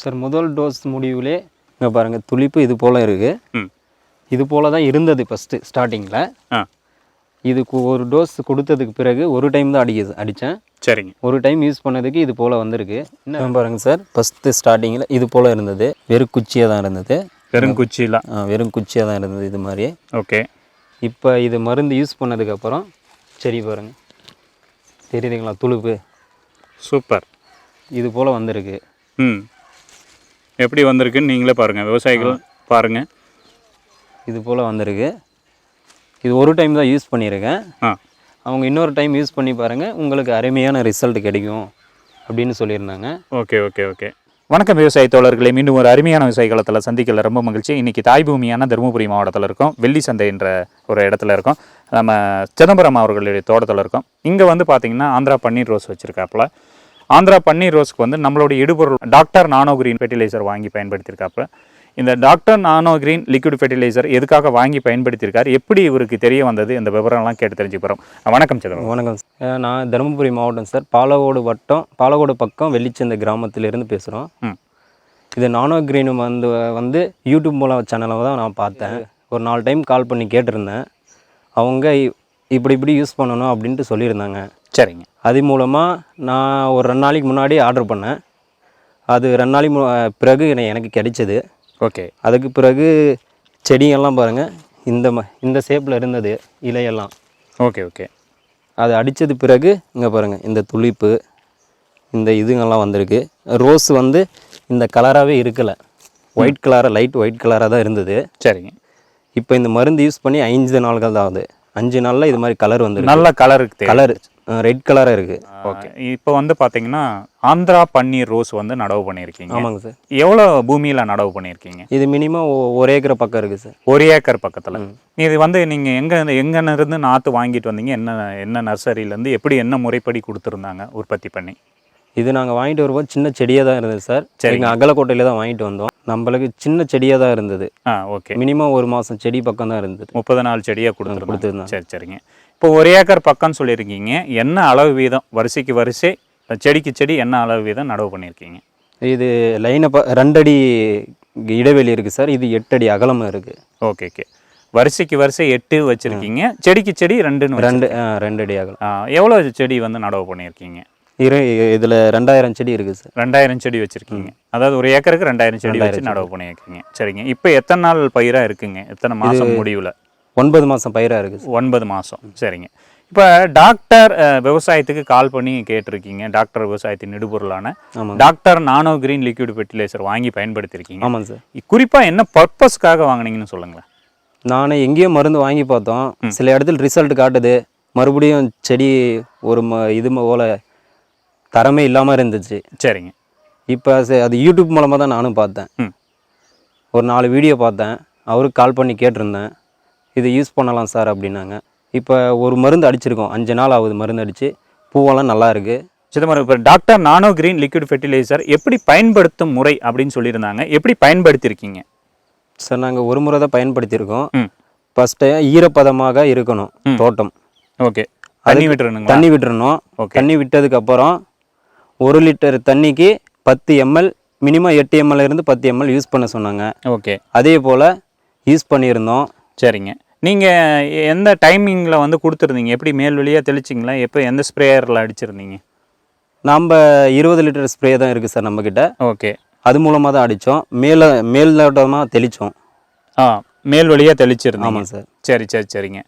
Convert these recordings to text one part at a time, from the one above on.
Sir முதல் dose முடிவுலே இங்கே பாருங்கள் துளிப்பு இது போல் இருக்குது இது போல் தான் இருந்தது ஃபஸ்ட்டு ஸ்டார்டிங்கில் இதுக்கு ஒரு டோஸ் கொடுத்ததுக்கு பிறகு ஒரு டைம் தான் அடிக்குது அடித்தேன். சரிங்க. ஒரு டைம் யூஸ் பண்ணதுக்கு இது போல் வந்திருக்கு. என்ன? பாருங்கள் சார் ஃபஸ்ட்டு ஸ்டார்டிங்கில் இது போல் இருந்தது. வெறும் குச்சியாக தான் இருந்தது. வெறும் குச்சிலாம் ஆ, வெறும் குச்சியாக தான் இருந்தது இது மாதிரி ஓகே. இப்போ இது மருந்து யூஸ் பண்ணதுக்கப்புறம் சரி பாருங்கள் தெரியுதுங்களா துளுப்பு? சூப்பர். இது போல் வந்திருக்கு. ம். எப்படி வந்திருக்குன்னு நீங்களே பாருங்கள் விவசாயிகள் பாருங்கள் இது போல் வந்திருக்கு. இது ஒரு டைம் தான் யூஸ் பண்ணியிருக்கேன். ஆ. அவங்க இன்னொரு டைம் யூஸ் பண்ணி பாருங்கள் உங்களுக்கு அருமையான ரிசல்ட் கிடைக்கும் அப்படின்னு சொல்லியிருந்தாங்க. Okay okay okay. வணக்கம் விவசாய தோழர்களே. மீண்டும் ஒரு அருமையான விவசாய களத்தில் சந்திக்கல ரொம்ப மகிழ்ச்சி. இன்னைக்கு தாய் பூமியான தருமபுரி மாவட்டத்தில் இருக்கோம். வெள்ளி சந்தை என்ற ஒரு இடத்துல இருக்கோம். நம்ம சிதம்பரம் அவர்களுடைய தோட்டத்தில் இருக்கோம். இங்கே வந்து பார்த்தீங்கன்னா ஆந்திரா பன்னீர் ரோஸ் வச்சுருக்காப்புல. ஆந்திரா பன்னீர் ரோஸ்க்கு வந்து நம்மளுடைய இடுபொருள் டாக்டர் நானோ கிரீன் ஃபெர்டிலைசர் வாங்கி பயன்படுத்தியிருக்காப்புல. இந்த doctor nano green liquid fertilizer எதுக்காக வாங்கி பயன்படுத்தியிருக்காரு? எப்படி இவருக்கு தெரிய வந்தது? இந்த விவரம்லாம் கேட்டு தெரிஞ்சுக்க போகிறோம் வணக்கம் சிதம்பரம் வணக்கம் சார். நான் தருமபுரி மாவட்டம் சார். பாலக்கோடு வட்டம் பாலக்கோடு பக்கம் வெள்ளிச்சந்தை கிராமத்திலிருந்து பேசுகிறோம் இது நானோ கிரீன் வந்து வந்து யூடியூப் மூலம் சேனலில் தான் நான் பார்த்தேன். ஒரு நாலு டைம் கால் பண்ணி கேட்டிருந்தேன். அவங்க இப்படி இப்படி யூஸ் பண்ணணும் அப்படின்ட்டு சொல்லியிருந்தாங்க. சரிங்க. அது மூலமாக நான் ஒரு ரெண்டு நாளைக்கு முன்னாடி ஆர்டர் பண்ணேன். அது ரெண்டு நாளைக்கு பிறகு எனக்கு கிடைச்சது. ஓகே. அதுக்கு பிறகு செடியெல்லாம் பாருங்கள் இந்த ம இந்த ஷேப்பில் இருந்தது இலையெல்லாம். Okay okay. அது அடித்தது பிறகு இங்கே பாருங்கள் இந்த துளிப்பு இந்த இதுங்கெல்லாம் வந்திருக்கு. ரோஸ் வந்து இந்த கலராகவே இருக்கலை. ஒயிட் கலராக லைட் ஒயிட் கலராக தான் இருந்தது. சரிங்க. இப்போ இந்த மருந்து யூஸ் பண்ணி ஐந்து நாள்கள் தான் ஆகுது. அஞ்சு நாளில் இது மாதிரி கலர் வந்துருக்கு. நல்ல கலருக்கு கலர் ரெட் கலராக இருக்குது ஓகே இப்போ வந்து பாத்தீங்கன்னா ஆந்திரா பன்னீர் ரோஸ் வந்து நடவு பண்ணியிருக்கீங்க. ஆமாங்க சார். எவ்வளோ பூமியில நடவு பண்ணியிருக்கீங்க? இது மினிமம் ஒரு ஏக்கர் பக்கம் இருக்குது சார். ஒரு ஏக்கர் பக்கத்துல. இது வந்து நீங்க எங்க எங்க இருந்து நாத்து வாங்கிட்டு வந்தீங்க? என்ன என்ன நர்சரியில இருந்து எப்படி என்ன முறைப்படி கொடுத்துருந்தாங்க? உற்பத்தி பண்ணி. இது நாங்கள் வாங்கிட்டு வரும்போது சின்ன செடியாக தான் இருந்தது சார். எங்கள் அகலக்கோட்டையில் தான் வாங்கிட்டு வந்தோம். நம்மளுக்கு சின்ன செடியாக தான் இருந்தது. ஆ ஓகே. மினிமம் ஒரு மாதம் செடி பக்கம் தான் இருந்தது. முப்பது நாள் செடியாக கொடுத்துருந்தாங்க. கொடுத்துருந்தாங்க. சரி சரிங்க. இப்போ ஒரு ஏக்கர் பக்கம்னு சொல்லியிருக்கீங்க. என்ன அளவு வீதம்? வரிசைக்கு வரிசை செடிக்கு செடி என்ன அளவு வீதம் நடவு பண்ணியிருக்கீங்க? இது லைனை ப ரெண்டடி இடைவெளி இருக்குது சார். இது எட்டடி அகலமாக இருக்குது ஓகே ஓகே. வரிசைக்கு வரிசை எட்டு வச்சிருக்கீங்க. செடிக்கு செடி ரெண்டுன்னு ரெண்டு ஆ, ரெண்டு அடி அகலம். ஆ, எவ்வளோ செடி வந்து நடவு பண்ணியிருக்கீங்க? இரு இதில் ரெண்டாயிரம் செடி இருக்குது சார். ரெண்டாயிரம் செடி வச்சிருக்கீங்க. அதாவது ஒரு ஏக்கருக்கு ரெண்டாயிரம் செடி வச்சு நடவு பண்ணியிருக்கீங்க. சரிங்க. இப்போ எத்தனை நாள் பயிராக இருக்குங்க? எத்தனை மாதம் முடிவில்? ஒன்பது மாதம் பயிராக இருக்குது ஒன்பது மாதம் சரிங்க. இப்போ டாக்டர் விவசாயத்துக்கு கால் பண்ணி கேட்டிருக்கீங்க. டாக்டர் விவசாயத்தின் இடுபொருளான ஆமாங்க. Doctor nano green liquid fertilizer வாங்கி பயன்படுத்தியிருக்கீங்க. ஆமாங்க சார். குறிப்பாக என்ன பர்பஸ்க்காக வாங்குனீங்கன்னு சொல்லுங்களேன். நான் எங்கேயோ மருந்து வாங்கி பார்த்தோம். சில இடத்துல ரிசல்ட் காட்டுது. மறுபடியும் செடி ஒரு ம இது போல தரமே இல்லாமல் இருந்துச்சு. சரிங்க. இப்போ அது யூடியூப் மூலமாக தான் நானும் பார்த்தேன். ஒரு நாலு வீடியோ பார்த்தேன். அவருக்கு கால் பண்ணி கேட்டிருந்தேன். இது யூஸ் பண்ணலாம் சார் அப்படின்னாங்க. இப்போ ஒரு மருந்து அடிச்சிருக்கோம். அஞ்சு நாள் ஆகுது மருந்து அடித்து பூவெல்லாம் நல்லா இருக்குது சிதம்பரம் இப்போ doctor nano green liquid fertilizer எப்படி பயன்படுத்தும் முறை அப்படின்னு சொல்லியிருந்தாங்க. எப்படி பயன்படுத்தியிருக்கீங்க சார் நாங்கள் ஒரு முறை தான் பயன்படுத்தியிருக்கோம். ஃபஸ்ட்டு ஈரப்பதமாக இருக்கணும் தோட்டம். ஓகே. தண்ணி விட்டுருணுங்களா தண்ணி விட்டுறணும். தண்ணி விட்டதுக்கப்புறம் ஒரு லிட்டர் தண்ணிக்கு பத்து எம்எல் மினிமம் எட்டு எம்எல் இருந்து பத்து எம்எல் யூஸ் பண்ண சொன்னாங்க. ஓகே. அதே போல் யூஸ் பண்ணியிருந்தோம். சரிங்க. நீங்கள் எந்த டைமிங்கில் வந்து கொடுத்துருந்தீங்க? எப்படி மேல் வழியாக தெளிச்சிங்களா? எப்போ எந்த ஸ்ப்ரேயரில் அடிச்சிருந்தீங்க? நம்ம இருபது லிட்டர் ஸ்ப்ரே தான் இருக்குது சார் நம்மக்கிட்ட ஓகே. அது மூலமாக தான் அடித்தோம் மேலே மேல்தோட்டமாக தெளித்தோம் ஆ மேல் வழியாக தெளிச்சிருந்தீங்க. ஆமாம் சார். சரி சரி சரிங்க.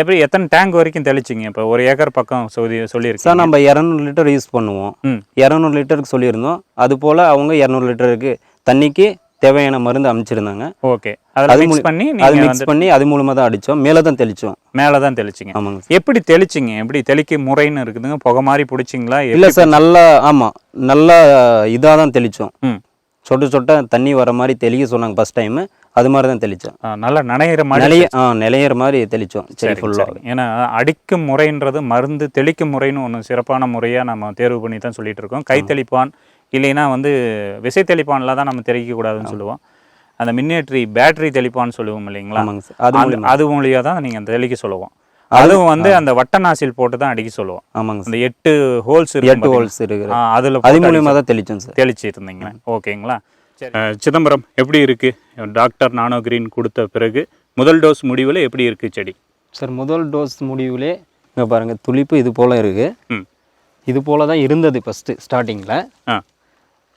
எப்படி எத்தனை டேங்க் வரைக்கும் தெளிச்சிங்க? இப்போ ஒரு ஏக்கர் பக்கம் சொல்லி சொல்லியிருக்கேன் சார் நம்ம இரநூறு லிட்டர் யூஸ் பண்ணுவோம். இரநூறு லிட்டருக்கு சொல்லியிருந்தோம். அது போல் அவங்க இரநூறு லிட்டருக்கு தண்ணிக்கு தேவையான மருந்து அமைச்சிருந்தாங்க ஓகே. அது மிக்ஸ் பண்ணி அது மிக்ஸ் பண்ணி அது மூலமாக தான் அடித்தோம். மேலே தான் தெளித்தோம். மேலே தான் தெளிச்சிங்க. ஆமாங்க எப்படி தெளிச்சிங்க? எப்படி தெளிக்க முறைன்னு இருக்குதுங்க? புகை மாதிரி பிடிச்சிங்களா? இல்லை சார் நல்லா ஆமாம் நல்லா இதாக தான் தெளித்தோம் சொட்டு சொட்ட தண்ணி வர மாதிரி தெளிக்க சொன்னாங்க ஃபஸ்ட் டைமு அது மாதிரி தான் தெளித்தோம் நல்லா நனையிற மாதிரி நிலைய ஆ நிலையிற மாதிரி தெளித்தோம் சரி, ஃபுல்லாக. ஏன்னா அடிக்கும் முறைன்றது மருந்து தெளிக்கும் முறைன்னு ஒன்று சிறப்பான முறையாக நம்ம தேர்வு பண்ணி தான் சொல்லிட்டு இருக்கோம். கை தெளிப்பான் இல்லைன்னா வந்து விசை தெளிப்பான்ல தான் நம்ம தெளிக்க கூடாதுன்னு சொல்லுவோம். அந்த மின்னேற்றி பேட்டரி தெளிப்பான்னு சொல்லுவோம் இல்லைங்களா? அது அது மூலியாக தான் நீங்கள் தெளிக்க சொல்லுவோம். அதுவும் வந்து அந்த வட்ட நாசில் போட்டு தான் அடிக்க சொல்லுவோம். ஆமாங்க அந்த எட்டு ஹோல்ஸ் எட்டு ஹோல்ஸ் இருக்குது. அதில் அது மூலியமாக தான் தெளிச்சோம் சார். தெளிச்சு இருந்தீங்களா. ஓகேங்களா? சிதம்பரம் எப்படி இருக்கு? டாக்டர் நானோ கிரீன் கொடுத்த பிறகு முதல் டோஸ் முடிவில் எப்படி இருக்கு செடி? சார் முதல் டோஸ் முடிவிலே இங்கே பாருங்கள் துளிப்பு இது போல் இருக்குது ம். இது போல் தான் இருந்தது ஃபஸ்ட்டு ஸ்டார்டிங்கில் ஆ.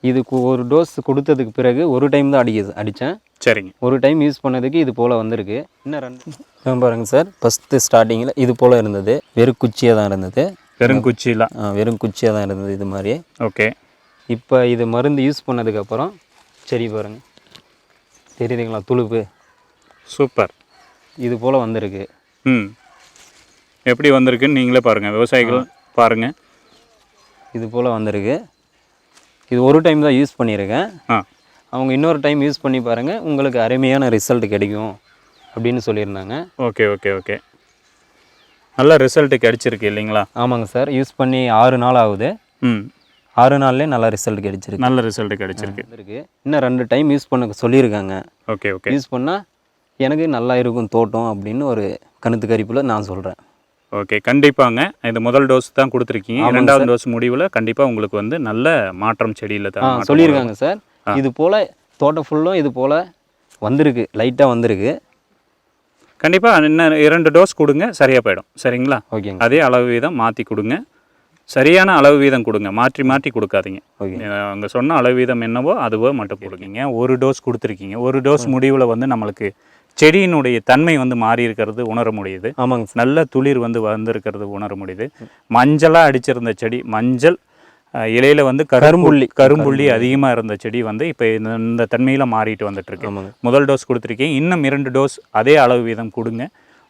இதுக்கு ஒரு டோஸ் கொடுத்ததுக்கு பிறகு ஒரு டைம் தான் அடிக்குது அடித்தேன். சரிங்க. ஒரு டைம் யூஸ் பண்ணதுக்கு இது போல் வந்திருக்கு. இன்னும் ரெண்டு? இங்க பாருங்க சார் ஃபஸ்ட்டு ஸ்டார்டிங்கில் இது போல் இருந்தது. வெறும் குச்சியாக தான் இருந்தது. வெறும் குச்சிலாம் ஆ, வெறும் குச்சியாக தான் இருந்தது இது மாதிரி ஓகே. இப்போ இது மருந்து யூஸ் பண்ணதுக்கப்புறம் சரி பாருங்க. தெரியுதுங்களா? துளுப்பு. சூப்பர். இது போல் வந்திருக்கு. ம். எப்படி வந்திருக்குன்னு நீங்களே பாருங்கள் விவசாயிகள் பாருங்கள் இது போல் வந்திருக்கு. இது ஒரு டைம் தான் யூஸ் பண்ணியிருக்கேன். ஆ. அவங்க இன்னொரு டைம் யூஸ் பண்ணி பாருங்கள் உங்களுக்கு அருமையான ரிசல்ட் கிடைக்கும் அப்படின்னு சொல்லியிருந்தாங்க. Okay okay okay. நல்ல ரிசல்ட் கிடைச்சிருக்கு இல்லைங்களா? ஆமாங்க சார். யூஸ் பண்ணி ஆறு நாள் ஆகுது. ம். ஆறு நாள்லேயே நல்ல ரிசல்ட் கிடைச்சிருக்கு. நல்ல ரிசல்ட் கிடைச்சிருக்கு. இருக்கு இன்னும் ரெண்டு டைம் யூஸ் பண்ண சொல்லியிருக்காங்க. Okay okay. யூஸ் பண்ணால் எனக்கு நல்லா இருக்கும் தோட்டம் அப்படின்னு ஒரு கணுத்து கரிப்பில் நான் சொல்கிறேன் ஓகே கண்டிப்பாங்க. இது முதல் டோஸ் தான் கொடுத்துருக்கீங்க. ரெண்டாவது டோஸ் முடிவில் கண்டிப்பாக உங்களுக்கு வந்து நல்ல மாற்றம் செடியில் தான் சொல்லியிருக்காங்க சார். இது போல் தோட்டம் ஃபுல்லும் இது போல் வந்திருக்கு. லைட்டாக வந்திருக்கு. கண்டிப்பாக இன்னும் இரண்டு டோஸ் கொடுங்க சரியாக போயிடும். சரிங்களா? ஓகேங்க. அதே அளவு வீதம் மாற்றி கொடுங்க. சரியான அளவு வீதம் கொடுங்க. மாற்றி மாற்றி கொடுக்காதீங்க. அவங்க சொன்ன அளவு வீதம் என்னவோ அதுவோ மட்டும் கொடுக்கீங்க ஒரு டோஸ் கொடுத்துருக்கீங்க. ஒரு டோஸ் முடிவில் வந்து நம்மளுக்கு செடியினுடைய தன்மை வந்து மாறி இருக்கிறது உணர முடியுது. ஆமாங்க நல்ல துளிர் வந்து வந்திருக்கிறது உணர முடியுது. மஞ்சளாக அடிச்சிருந்த செடி மஞ்சள் இலையில வந்து கரும்புள்ளி. கரும்புள்ளி அதிகமாக இருந்த செடி வந்து இப்போ இந்த இந்த தன்மையில் மாறிட்டு வந்துட்டு இருக்கு. ஆமாங்க. முதல் டோஸ் கொடுத்துருக்கீங்க. இன்னும் இரண்டு டோஸ் அதே அளவு வீதம் கொடுங்க.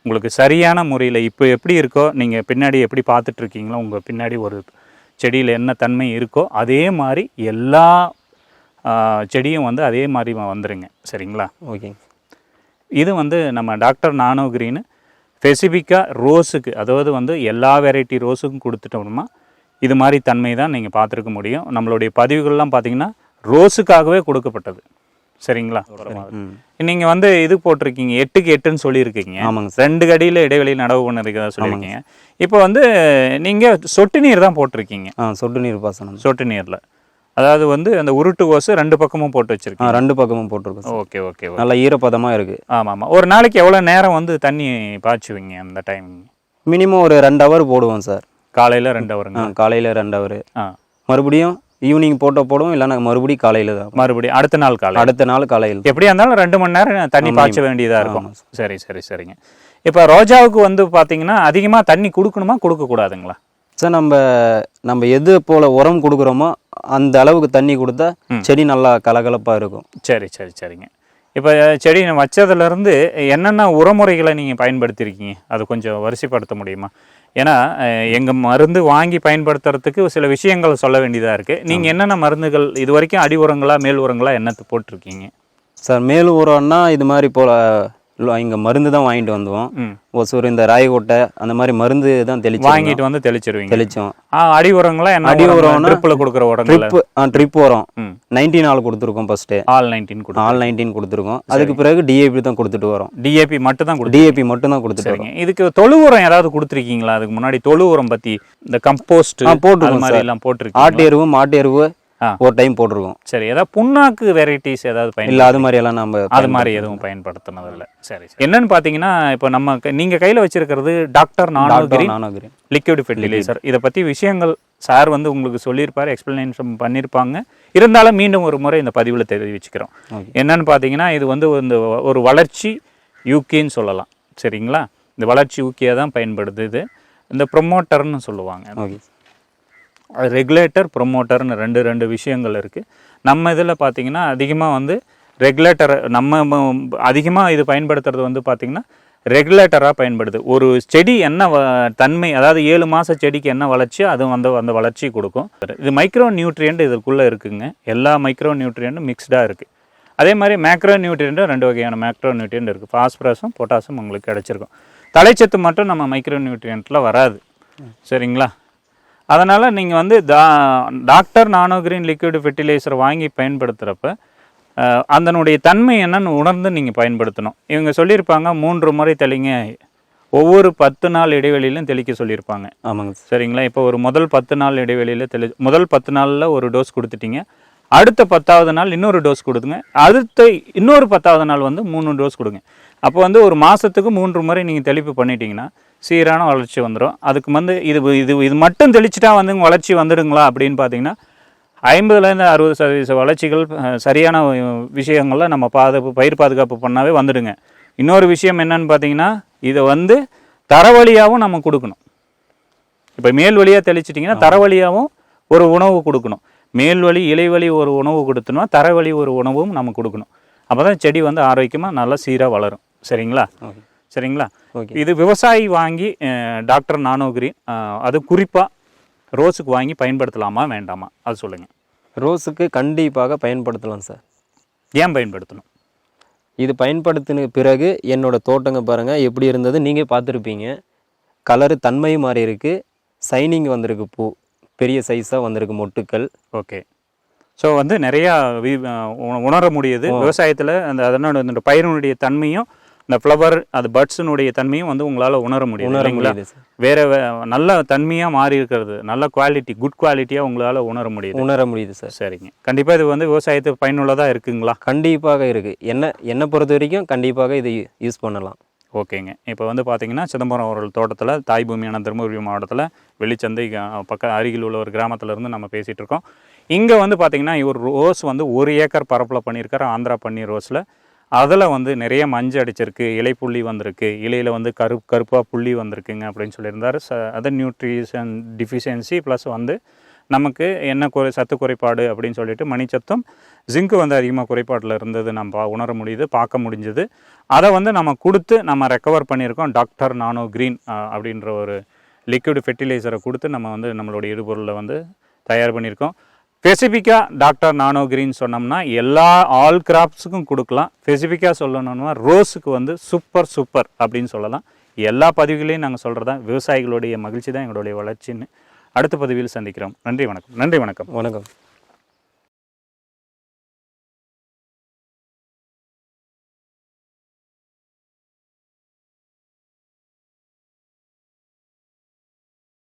உங்களுக்கு சரியான முறையில் இப்போ எப்படி இருக்கோ நீங்கள் பின்னாடி எப்படி பார்த்துட்டு இருக்கீங்களோ உங்கள் பின்னாடி ஒரு செடியில் என்ன தன்மை இருக்கோ அதே மாதிரி எல்லா செடியும் வந்து அதே மாதிரி வந்துருங்க. சரிங்களா? ஓகேங்க இது வந்து நம்ம டாக்டர் நானோ கிரீனு ஸ்பெசிஃபிக்காக ரோஸுக்கு அதாவது வந்து எல்லா வெரைட்டி ரோஸுக்கும் கொடுத்துட்டோம்னா இது மாதிரி தன்மை தான் நீங்கள் பார்த்துருக்க முடியும். நம்மளுடைய பதிவுகள்லாம் பார்த்தீங்கன்னா ரோஸுக்காகவே கொடுக்கப்பட்டது. சரிங்களா? நீங்கள் வந்து இது போட்டிருக்கீங்க எட்டுக்கு எட்டுன்னு சொல்லியிருக்கீங்க. ஆமாங்க ரெண்டு கடியில் இடைவெளி நடவு பண்ணிருக்கதா சொல்லியிருக்கீங்க. இப்போ வந்து நீங்கள் சொட்டு நீர் தான் போட்டிருக்கீங்க. ஆ சொட்டு நீர் பாசனம் சொட்டு நீரில். அதாவது வந்து அந்த உருட்டு ஓசு ரெண்டு பக்கமும் போட்டு ஆ வச்சிருக்கீங்க. ரெண்டு பக்கமும் போட்டிருக்கோம் ஓகே ஓகே நல்லா ஈரப்பதமாக இருக்குது ஆமாம். ஆமாம் ஒரு நாளைக்கு எவ்வளோ நேரம் வந்து தண்ணி பாய்ச்சுவீங்க அந்த டைமிங் மினிமம் ஒரு ரெண்டு ஹவர் போடுவோம் சார். காலையில் ரெண்டு ஆ அவருங்க காலையில் ரெண்டு ஹவர் ஆ. மறுபடியும் ஈவினிங் போட்ட போடுவோம் இல்லைன்னா மறுபடியும் காலையில் தான். மறுபடியும் அடுத்த நாள் காலை அடுத்த நாள் காலையில். எப்படியா இருந்தாலும் ரெண்டு மணி நேரம் தண்ணி. பாய்ச்ச வேண்டியதாக இருக்கும். சரி. சரி சரிங்க. இப்போ ரோஜாவுக்கு வந்து பார்த்தீங்கன்னா அதிகமாக தண்ணி கொடுக்கணுமா கொடுக்கக்கூடாதுங்களா? சார் நம்ம நம்ம எது போல் உரம் கொடுக்குறோமோ அந்த அளவுக்கு தண்ணி கொடுத்தா. செடி நல்லா கலகலப்பாக இருக்கும். சரி சரி சரிங்க. இப்போ செடி வச்சதுலேருந்து என்னென்ன உரமுறைகளை நீங்கள் பயன்படுத்தியிருக்கீங்க அது கொஞ்சம் வரிசைப்படுத்த முடியுமா? ஏன்னா எங்கள் மருந்து வாங்கி பயன்படுத்துறதுக்கு சில விஷயங்கள் சொல்ல வேண்டியதாக இருக்குது நீங்கள் என்னென்ன மருந்துகள் இது வரைக்கும் அடி உரங்களா மேல் உரங்களா என்னத்தை போட்டிருக்கீங்க? சார் மேல் உரம்னா இது மாதிரி போல் இங்கே மருந்து தான் வாங்கிட்டு வந்தோம் ஒசூர் இந்த ராயகோட்டை அந்த மாதிரி மருந்து தான் தெளிச்சு வாங்கிட்டு வந்து தெளிச்சிருவீங்க. தெளிச்சோம். அடி உரங்களா என்ன அடி உரம் ட்ரிப்பில் கொடுக்குற உரங்கள்? ட்ரிப் ஆ ட்ரிப் உரம். நைன்டீன் ஆள் கொடுத்துருக்கோம் first all nineteen all nineteen கொடுத்துருக்கோம். அதுக்கு பிறகு டிஏபி தான் கொடுத்துட்டு வரோம். டிஏபி மட்டும் தான் டிஏபி மட்டும் தான் கொடுத்துட்டு வரோம். இதுக்கு தொழு உரம் ஏதாவது கொடுத்துருக்கீங்களா? அதுக்கு முன்னாடி தொழு உரம் பற்றி இந்த கம்போஸ்ட் அது மாதிரி. எல்லாம் போட்டிருக்கீங்க ஆட்டு எருவு மாட்டு எருவு. ஒரு டைம் போட்டிருக்கோம். சரி ஏதாவது புண்ணாக்கு வெரைட்டிஸ் ஏதாவது பயன் இல்லை அது மாதிரி எல்லாம் நம்ம அது மாதிரி எதுவும் பயன்படுத்தினதில்ல. சரி சரி. என்னன்னு பார்த்தீங்கன்னா இப்போ நம்ம க- நீங்க கையில வச்சிருக்கிறது doctor nano doctor green nano green. Liquid fertilizer இதை பற்றி விஷயங்கள் சார் வந்து உங்களுக்கு சொல்லியிருப்பார் எக்ஸ்பிளனேஷன் பண்ணியிருப்பாங்க. இருந்தாலும் மீண்டும் ஒரு முறை இந்த பதிவில் தெரிவிச்சுக்கிறோம். என்னன்னு பார்த்தீங்கன்னா இது வந்து இந்த ஒரு வளர்ச்சி யூகேன்னு சொல்லலாம். சரிங்களா? இந்த வளர்ச்சி ஊக்கியாக தான் பயன்படுது இது. இந்த ப்ரொமோட்டர்னு சொல்லுவாங்க. ஓகே. ரெகுலேட்டர் ப்ரொமோட்டர்னு ரெண்டு ரெண்டு விஷயங்கள் இருக்குது நம்ம இதில் பார்த்தீங்கன்னா அதிகமாக வந்து ரெகுலேட்டர் நம்ம அதிகமாக இது பயன்படுத்துறது வந்து பார்த்திங்கன்னா ரெகுலேட்டராக பயன்படுது. ஒரு செடி என்ன வ- தன்மை அதாவது ஏழு மாத செடிக்கு என்ன வளர்ச்சியோ அது வந்து அந்த வளர்ச்சி கொடுக்கும். இது மைக்ரோ நியூட்ரியன்ட் இதுக்குள்ளே இருக்குங்க. எல்லா மைக்ரோ நியூட்ரியன்ட்டும் மிக்ஸ்டாக இருக்குது அதே மாதிரி மேக்ரோ நியூட்ரியன்ட்டும் ரெண்டு வகையான மேக்ரோ நியூட்ரியன்ட் இருக்குது ஃபாஸ்பரஸும் பொட்டாசும் உங்களுக்கு கிடச்சிருக்கும். தலைச்சத்து மட்டும் நம்ம மைக்ரோ நியூட்ரியன்ட்டில் வராது. சரிங்களா? அதனால் நீங்கள் வந்து டா doctor nano green liquid fertilizer வாங்கி பயன்படுத்துகிறப்ப அதனுடைய தன்மை என்னன்னு உணர்ந்து நீங்கள் பயன்படுத்தணும். இவங்க சொல்லியிருப்பாங்க மூன்று முறை தெளிங்க ஒவ்வொரு பத்து நாள் இடைவெளியிலும் தெளிக்க சொல்லியிருப்பாங்க. ஆமாங்க சார். சரிங்களா? இப்போ ஒரு முதல் பத்து நாள் இடைவெளியில் தெளி முதல் பத்து நாளில் ஒரு டோஸ் கொடுத்துட்டீங்க அடுத்த பத்தாவது நாள் இன்னொரு டோஸ் கொடுங்க அடுத்த இன்னொரு பத்தாவது நாள் வந்து மூணு டோஸ் கொடுங்க. அப்போ வந்து ஒரு மாதத்துக்கு மூன்று முறை நீங்கள் தெளிப்பு பண்ணிட்டீங்கன்னா சீரான வளர்ச்சி வந்துடும் அதுக்கு வந்து இது இது இது மட்டும் தெளிச்சிட்டா வந்து வளர்ச்சி வந்துடுங்களா அப்படின்னு பார்த்தீங்கன்னா ஐம்பதுலேருந்து அறுபது சதவீத வளர்ச்சிகள் சரியான விஷயங்கள்ல நம்ம பாதுகாப்பு பயிர் பாதுகாப்பு பண்ணாவே வந்துடுங்க. இன்னொரு விஷயம் என்னன்னு பார்த்தீங்கன்னா இதை வந்து தரவழியாகவும் நம்ம கொடுக்கணும். இப்போ மேல் வழியாக தெளிச்சிட்டிங்கன்னா தரவழியாகவும் ஒரு உணவு கொடுக்கணும். மேல் வழி இலைவழி ஒரு உணவு கொடுத்தோம்னா தரவழி ஒரு உணவும் நம்ம கொடுக்கணும். அப்போ தான் செடி வந்து ஆரோக்கியமாக நல்லா சீராக வளரும். சரிங்களா? ஓகே. சரிங்களா? ஓகே. இது விவசாயி வாங்கி டாக்டர் நானோகிரி அது குறிப்பாக ரோஸுக்கு வாங்கி பயன்படுத்தலாமா வேண்டாமா? அது சொல்லுங்கள் ரோஸுக்கு கண்டிப்பாக பயன்படுத்தலாம் சார். ஏன் பயன்படுத்தணும்? இது பயன்படுத்தின பிறகு என்னோட தோட்டங்க பாருங்கள் எப்படி இருந்தது நீங்கள் பார்த்துருப்பீங்க. கலரு தன்மை மாறி இருக்கு. சைனிங் வந்திருக்கு பூ. பெரிய சைஸாக வந்திருக்கு மொட்டுக்கள். ஓகே. ஸோ வந்து நிறையா உணர முடியுது. விவசாயத்தில் அந்த அதனோட பயிரினுடைய தன்மையும் இந்த ஃப்ளவர் அது பட்ஸினுடைய தன்மையும் வந்து உங்களால் உணர முடியும் இல்லைங்களா? வேற நல்ல தன்மையாக மாறி இருக்கிறது நல்ல குவாலிட்டி குட் குவாலிட்டியாக உங்களால் உணர முடியுது. உணர முடியுது சார் சரிங்க. கண்டிப்பாக இது வந்து விவசாயத்துக்கு பயனுள்ளதாக இருக்குங்களா? கண்டிப்பாக இருக்குது என்ன என்னை பொறுத்த வரைக்கும் கண்டிப்பாக இதை யூஸ் பண்ணலாம். ஓகேங்க. இப்போ வந்து பார்த்தீங்கன்னா சிதம்பரம் அவர்கள் தோட்டத்தில் தாய் பூமியான தருமபுரி மாவட்டத்தில் வெளிச்சந்தை பக்க அருகில் உள்ள ஒரு கிராமத்துல இருந்து நம்ம பேசிகிட்டு இருக்கோம். இங்கே வந்து பார்த்தீங்கன்னா இவர் ரோஸ் வந்து ஒரு ஏக்கர் பரப்பில் பண்ணியிருக்காரு ஆந்திரா பன்னீர் ரோஸில். அதில் வந்து நிறைய மஞ்சள் அடிச்சிருக்கு இலை புள்ளி வந்திருக்கு இலையில் வந்து கரு கருப்பாக புள்ளி வந்திருக்குங்க அப்படின்னு சொல்லியிருந்தாரு. ச அதர் நியூட்ரிஷன் டிஃபிஷியன்சி ப்ளஸ் வந்து நமக்கு என்ன குறை சத்து குறைபாடு அப்படின்னு சொல்லிட்டு மணிச்சத்தும் ஜிங்க் வந்து அதிகமாக குறைபாட்டில் இருந்தது. நம்ம பா- உணர முடியுது பார்க்க முடிஞ்சுது. அதை வந்து நம்ம கொடுத்து நம்ம ரெக்கவர் பண்ணியிருக்கோம். டாக்டர் நானோ க்ரீன் அப்படின்ற ஒரு லிக்விட் ஃபெர்டிலைசரை கொடுத்து நம்ம வந்து நம்மளுடைய இடுபொருளை வந்து தயார் பண்ணியிருக்கோம். ஸ்பெசிஃபிக்காக டாக்டர் நானோ சொன்னோம்னா எல்லா ஆல் கிராப்ஸுக்கும் கொடுக்கலாம். ஸ்பெசிஃபிக்காக சொல்லணும்னா ரோஸுக்கு வந்து சூப்பர் சூப்பர் அப்படின்னு சொல்லலாம். எல்லா பதிவுகளையும் நாங்கள் சொல்கிறதா விவசாயிகளுடைய மகிழ்ச்சி தான் எங்களுடைய வளர்ச்சின்னு. அடுத்த பதிவில் சந்திக்கிறோம். நன்றி வணக்கம். நன்றி வணக்கம். வணக்கம்.